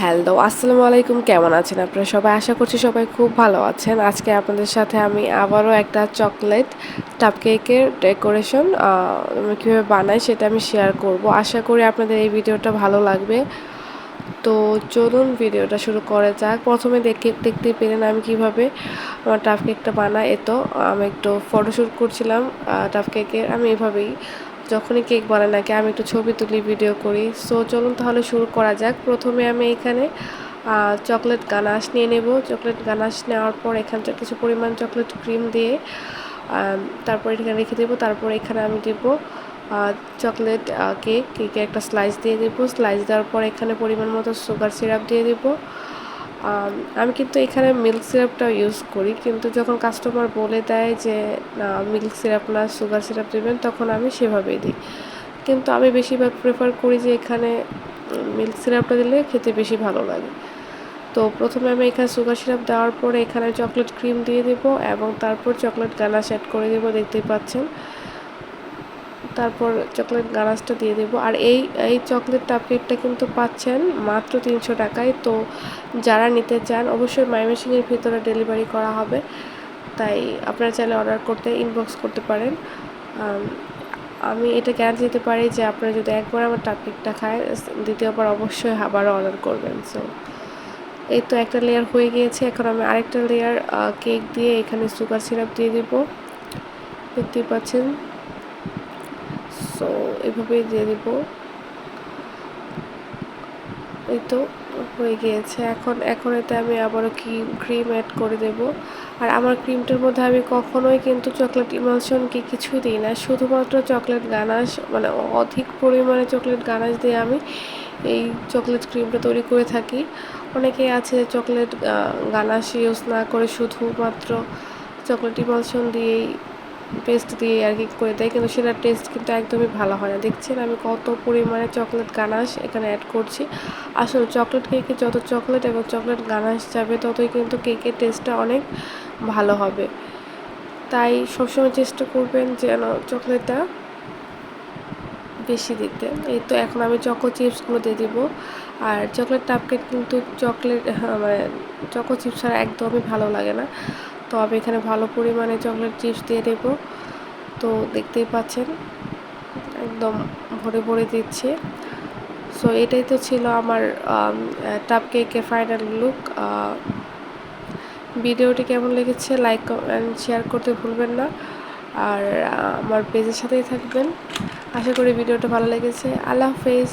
Hello আসসালামু আলাইকুম। কেমন আছেন আপনারা সবাই? আশা করছি সবাই খুব ভালো আছেন। আজকে আপনাদের সাথে আমি আবারও একটা চকলেট টাপ কেকের ডেকোরেশন কীভাবে বানাই সেটা আমি শেয়ার করব। আশা করি আপনাদের এই ভিডিওটা ভালো লাগবে। তো চলুন ভিডিওটা শুরু করা যাক। প্রথমে দেখে, দেখতে পেলেন আমি কীভাবে আমার টাপ কেকটা বানাই এতো আমি একটু ফটোশ্যুট করছিলাম টাপ কেকের আমি এভাবেই যখনই কেক বানাই নাকি আমি একটু ছবি তুলি ভিডিও করি। সো চলুন তাহলে শুরু করা যাক। প্রথমে আমি এখানে চকলেট গানাশ নিয়ে নেব। চকলেট গানাশ নেওয়ার পর এখানটা কিছু পরিমাণ চকলেট ক্রিম দিয়ে তারপর এখানে রেখে দেবো। তারপর এখানে আমি দেবো চকলেট কেক কেকে একটা স্লাইস দিয়ে দেবো। স্লাইস দেওয়ার পর এখানে পরিমাণ মতো সুগার সিরাপ দিয়ে দেবো। আমি কিন্তু এখানে মিল্ক সিরাপটাও ইউজ করি, কিন্তু যখন কাস্টমার বলে দেয় যে, না মিল্ক সিরাপ না সুগার সিরাপ দেবেন তখন আমি সেভাবেই দিই। কিন্তু আমি বেশিরভাগ প্রেফার করি যে, এখানে মিল্ক সিরাপটা দিলে খেতে বেশি ভালো লাগে। তো প্রথমে আমি এখানে সুগার সিরাপ দেওয়ার পরে এখানে চকলেট ক্রিম দিয়ে দেবো এবং তারপর চকলেট গানাশ অ্যাড করে দেবো, দেখতেই পাচ্ছেন। তারপর চকলেট গানাশটা দিয়ে দেবো। আর এই এই চকলেট টাপকেটটা কিন্তু পাচ্ছেন মাত্র তিনশো টাকায়। তো যারা নিতে চান, অবশ্যই মাইমেশিংয়ের ভিতরে ডেলিভারি করা হবে। তাই আপনারা চাইলে অর্ডার করতে ইনবক্স করতে পারেন। আমি এটা গ্যারান্টি দিতে পারি যে আপনারা যদি একবার আমার টাপকেকটা খায়, দ্বিতীয়বার অবশ্যই আবারও অর্ডার করবেন। সো এই তো একটা লেয়ার হয়ে গিয়েছে। এখন আমি আরেকটা লেয়ার কেক দিয়ে এখানে সুগার সিরাপ দিয়ে দেবো। দেখতেই পাচ্ছেন। সো এভাবেই দিয়ে দিব। এই তো, হয়ে গিয়েছে। এখন এখন এতে আমি আবারও ক্রিম ক্রিম অ্যাড করে দেব। আর আমার ক্রিমটার মধ্যে আমি কখনোই কিন্তু চকলেট ইমালশন কি কিছুই দিই না। শুধুমাত্র চকলেট গানাশ মানে অধিক পরিমাণে চকলেট গানাশ দিয়ে আমি এই চকলেট ক্রিমটা তৈরি করে থাকি। অনেকেই আছে চকলেট গানাশ ইউজ না করে শুধুমাত্র চকলেট ইমালশন দিয়েই পেস্ট দিয়ে আর কি করে দেয়, কিন্তু সেটার টেস্ট কিন্তু একদমই ভালো হয় না। দেখছেন আমি কত পরিমাণে চকলেট গানাশ এখানে অ্যাড করছি। আসলে চকলেট কেকে যত চকলেট এবং চকলেট গানাশ যাবে, ততই কিন্তু কেকের টেস্টটা অনেক ভালো হবে। তাই সবসময় চেষ্টা করবেন যেন চকলেটটা বেশি দিতে। এই তো এখন আমি চকো চিপসগুলো দিয়ে দিব। আর চকলেট টাপকেট কিন্তু চকলেট মানে চকো চিপস ছাড়া একদমই ভালো লাগে না। তো আমি এখানে ভালো পরিমাণে চকলেট চিপস দিয়ে দেবো। তো দেখতেই পাচ্ছেন, একদম ভরে ভরে দিচ্ছি। সো এটাই তো ছিল আমার টাপ কেকের ফাইনাল লুক ভিডিওটি কেমন লেগেছে লাইক অ্যান্ড শেয়ার করতে ভুলবেন না। আর আমার পেজের সাথেই থাকবেন। আশা করি ভিডিওটা ভালো লেগেছে। আল্লাহ হাফেজ।